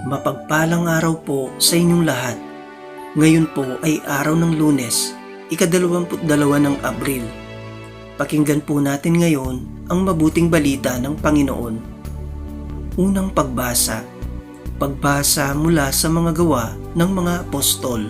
Mapagpalang araw po sa inyong lahat. Ngayon po ay araw ng lunes, ikadalawamput dalawa ng Abril. Pakinggan po natin ngayon ang mabuting balita ng Panginoon. Unang pagbasa. Pagbasa mula sa mga gawa ng mga apostol.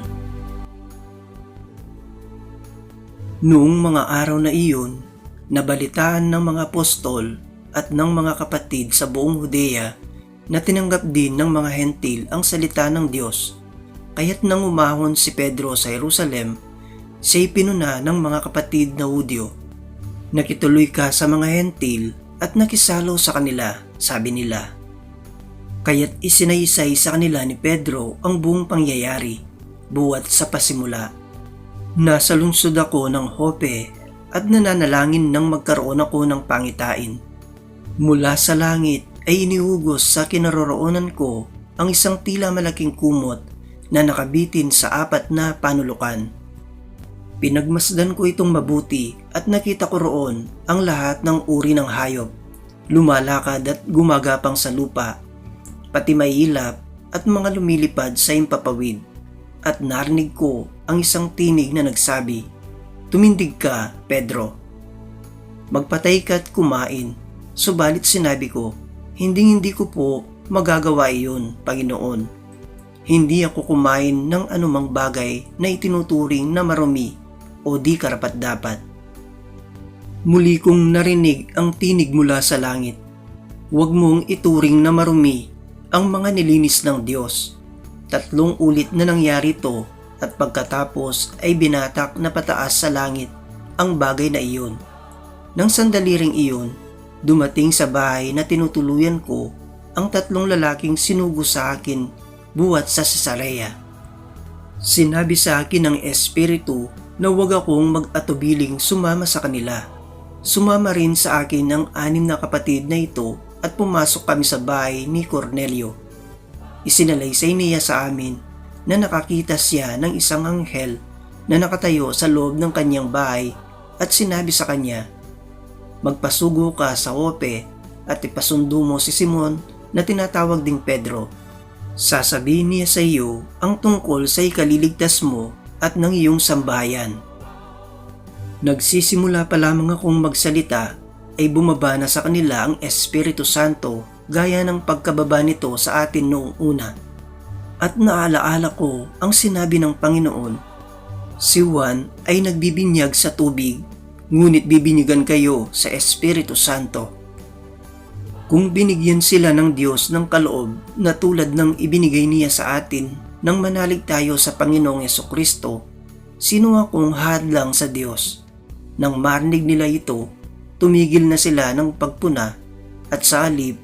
Noong mga araw na iyon, nabalitaan ng mga apostol at ng mga kapatid sa buong Judea na tinanggap din ng mga hentil ang salita ng Diyos. Kaya't nang umahon si Pedro sa Jerusalem, siya'y pinuna ng mga kapatid na Hudyo. Nakituloy ka sa mga hentil at nakisalo sa kanila, sabi nila. Kaya't isinaysay sa kanila ni Pedro ang buong pangyayari, buwat sa pasimula. Nasa lungsod ako ng Hope at nananalangin nang magkaroon ako ng pangitain. Mula sa langit ay inihugos sa kinaroroonan ko ang isang tila malaking kumot na nakabitin sa apat na panulukan. Pinagmasdan ko itong mabuti at nakita ko roon ang lahat ng uri ng hayop, lumalakad at gumagapang sa lupa, pati may ilap at mga lumilipad sa impapawid. At narinig ko ang isang tinig na nagsabi, Tumindig ka, Pedro. Magpatay ka at kumain. Subalit sinabi ko, hindi hindi ko po magagawa iyon, Panginoon. Hindi ako kumain ng anumang bagay na itinuturing na marumi o di karapat dapat. Muli kong narinig ang tinig mula sa langit. Huwag mong ituring na marumi ang mga nilinis ng Diyos. Tatlong ulit na nangyari ito at pagkatapos ay binatak na pataas sa langit ang bagay na iyon. Nang sandali ring iyon, dumating sa bahay na tinutuluyan ko ang tatlong lalaking sinugo sa akin buwat sa Cesarea. Sinabi sa akin ng Espiritu na huwag akong mag-atubiling sumama sa kanila. Sumama rin sa akin ang anim na kapatid na ito at pumasok kami sa bahay ni Cornelio. Isinalaysay niya sa amin na nakakita siya ng isang anghel na nakatayo sa loob ng kanyang bahay at sinabi sa kanya, Magpasugo ka sa Ope at ipasundo mo si Simon na tinatawag ding Pedro. Sasabihin niya sa iyo ang tungkol sa ikaliligtas mo at ng iyong sambahayan. Nagsisimula pa lamang akong magsalita ay bumaba na sa kanila ang Espiritu Santo gaya ng pagkababa nito sa atin noong una. At naalaala ko ang sinabi ng Panginoon, Si Juan ay nagbibinyag sa tubig, ngunit bibinyagan kayo sa Espiritu Santo. Kung binigyan sila ng Diyos ng kaloob na tulad ng ibinigay niya sa atin nang manalig tayo sa Panginoong Yeso Kristo, sino akong hadlang sa Diyos? Nang marinig nila ito, tumigil na sila ng pagpuna at sa halip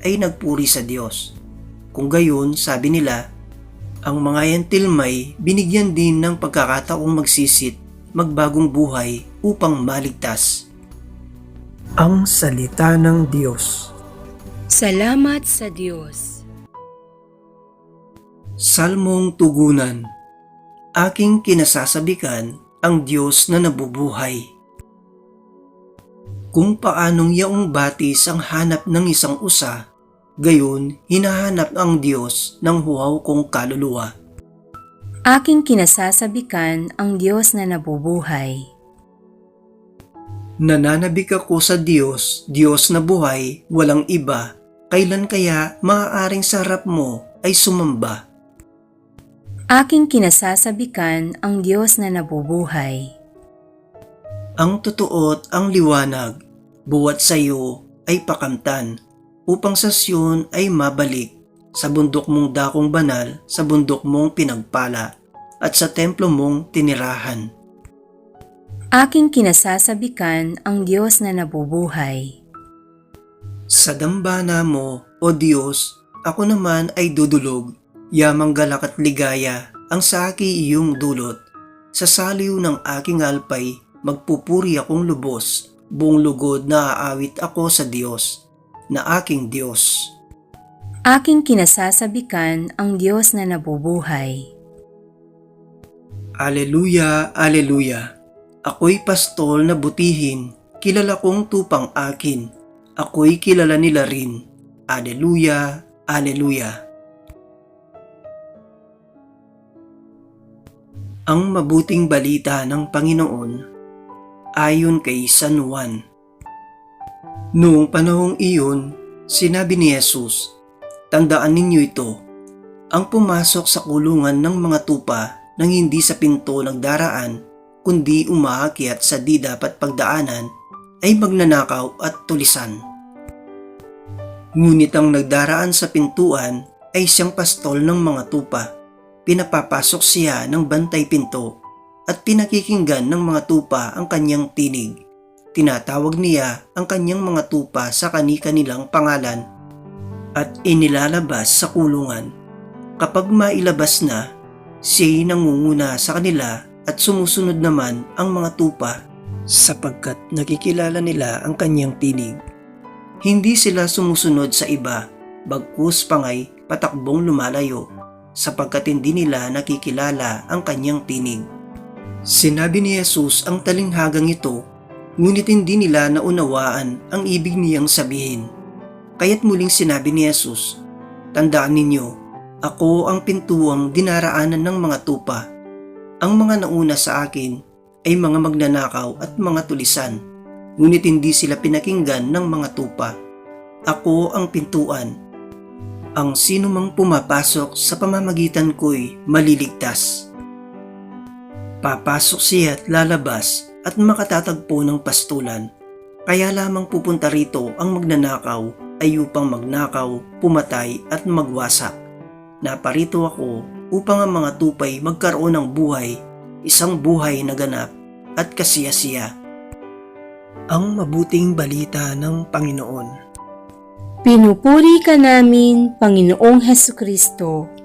ay nagpuri sa Diyos. Kung gayon, sabi nila, ang mga yentilmay binigyan din ng pagkakataong magsisit, magbagong buhay upang maligtas. Ang Salita ng Diyos Salamat sa Diyos. Salmong Tugunan Aking kinasasabikan ang Diyos na nabubuhay. Kung paanong yaong batis ang hanap ng isang usa, gayon hinahanap ang Diyos ng huwaw kong kaluluwa. Aking kinasasabikan ang Diyos na nabubuhay. Nananabik ako sa Diyos, Diyos na buhay, walang iba. Kailan kaya maaaring sarap mo ay sumamba? Aking kinasasabikan ang Diyos na nabubuhay. Ang totoo at ang liwanag, buwat sa iyo ay pakamtan, upang sa Siyon ay mabalik, sa bundok mong dakong banal, sa bundok mong pinagpala, at sa templo mong tinirahan. Aking kinasasabikan ang Diyos na nabubuhay. Sa dambana mo, O Diyos, ako naman ay dudulog, yamang galak at ligaya ang sa aki iyong dulot. Sa saliw ng aking alpay, magpupuri akong lubos, buong lugod na aawit ako sa Diyos, na aking Diyos. Aking kinasasabikan ang Diyos na nabubuhay. Aleluya, aleluya. Ako'y pastol na butihin, kilala kong tupang akin. Ako'y kilala nila rin. Aleluya, aleluya. Ang mabuting balita ng Panginoon ayon kay San Juan. Noong panahong iyon, sinabi ni Yesus, Tandaan ninyo ito, ang pumasok sa kulungan ng mga tupa nang hindi sa pinto nagdaraan, kundi umaakyat sa di dapat pagdaanan, ay magnanakaw at tulisan. Ngunit ang nagdaraan sa pintuan ay siyang pastol ng mga tupa. Pinapapasok siya ng bantay pinto at pinakikinggan ng mga tupa ang kanyang tinig. Tinatawag niya ang kanyang mga tupa sa kani-kanilang pangalan at inilalabas sa kulungan. Kapag mailabas na, siya'y nangunguna sa kanila at sumusunod naman ang mga tupa sapagkat nakikilala nila ang kanyang tinig. Hindi sila sumusunod sa iba, bagkus pangay patakbong lumalayo sapagkat hindi nila nakikilala ang kanyang tinig. Sinabi ni Jesus ang talinghagang ito, ngunit hindi nila naunawaan ang ibig niyang sabihin. Kaya't muling sinabi ni Jesus, Tandaan ninyo, ako ang pintuang dinaraanan ng mga tupa. Ang mga nauna sa akin ay mga magnanakaw at mga tulisan, ngunit hindi sila pinakinggan ng mga tupa. Ako ang pintuan. Ang sino mang pumapasok sa pamamagitan ko'y maliligtas. Papasok siya at lalabas at makatatagpo ng pastulan. Kaya lamang pupunta rito ang magnanakaw ay upang magnakaw, pumatay at magwasak. Naparito ako upang ang mga tupay magkaroon ng buhay, isang buhay na ganap at kasiyasiya. Ang mabuting balita ng Panginoon. Pinupuri ka namin, Panginoong Heso Kristo.